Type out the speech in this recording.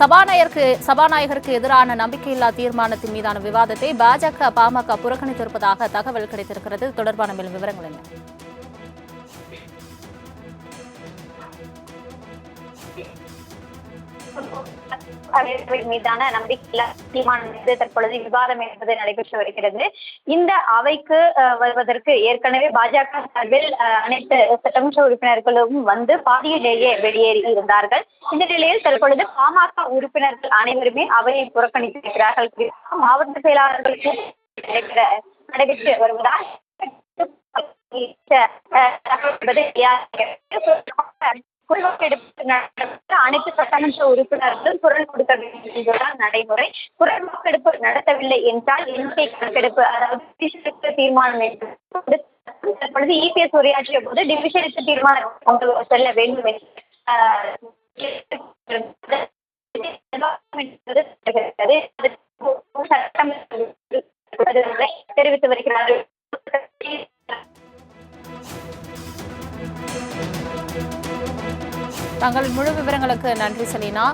சபாநாயகருக்கு சபாநாயகருக்கு எதிரான நம்பிக்கையில்லா தீர்மானத்தின் மீதான விவாதத்தை பாஜக பாமக புறக்கணித்திருப்பதாக தகவல் கிடைத்திருக்கிறது. தொடர்பான மேலும் விவரங்கள் என்ன? மீதான நம்பிக்கையில்லா தீர்மானம் மீது தற்பொழுது விவாதம் என்பது நடைபெற்று வருகிறது இந்த அவைக்கு வருவதற்கு ஏற்கனவே பாஜக சார்பில் அனைத்து சட்டமன்ற உறுப்பினர்களும் வந்து பாதியிலேயே வெளியேறி இருந்தார்கள் இந்த நிலையில் தற்பொழுது பாமக உறுப்பினர்கள் அனைவருமே அவையை புறக்கணித்திருக்கிறார்கள் மாவட்ட செயலாளர்களுக்கு நடைபெற்று வருவதால் அஹ், அனைத்து சட்டமன்ற உறுப்பினர்களும் குரல் கொடுக்க வேண்டும் என்பதுதான் நடைமுறை. குரல் வாக்கெடுப்பு நடத்தவில்லை என்றால் எண்ணிக்கை கணக்கெடுப்பு அதாவது டிவிஷனுக்கு தீர்மானம் என்று தற்பொழுது இபிஎஸ் உரையாற்றிய போது டிவிஷனுக்கு தீர்மானம் செல்ல வேண்டும் என்று தெரிவித்து வருகிறார்கள். தங்கள் முழு விவரங்களுக்கு நன்றி செலினா.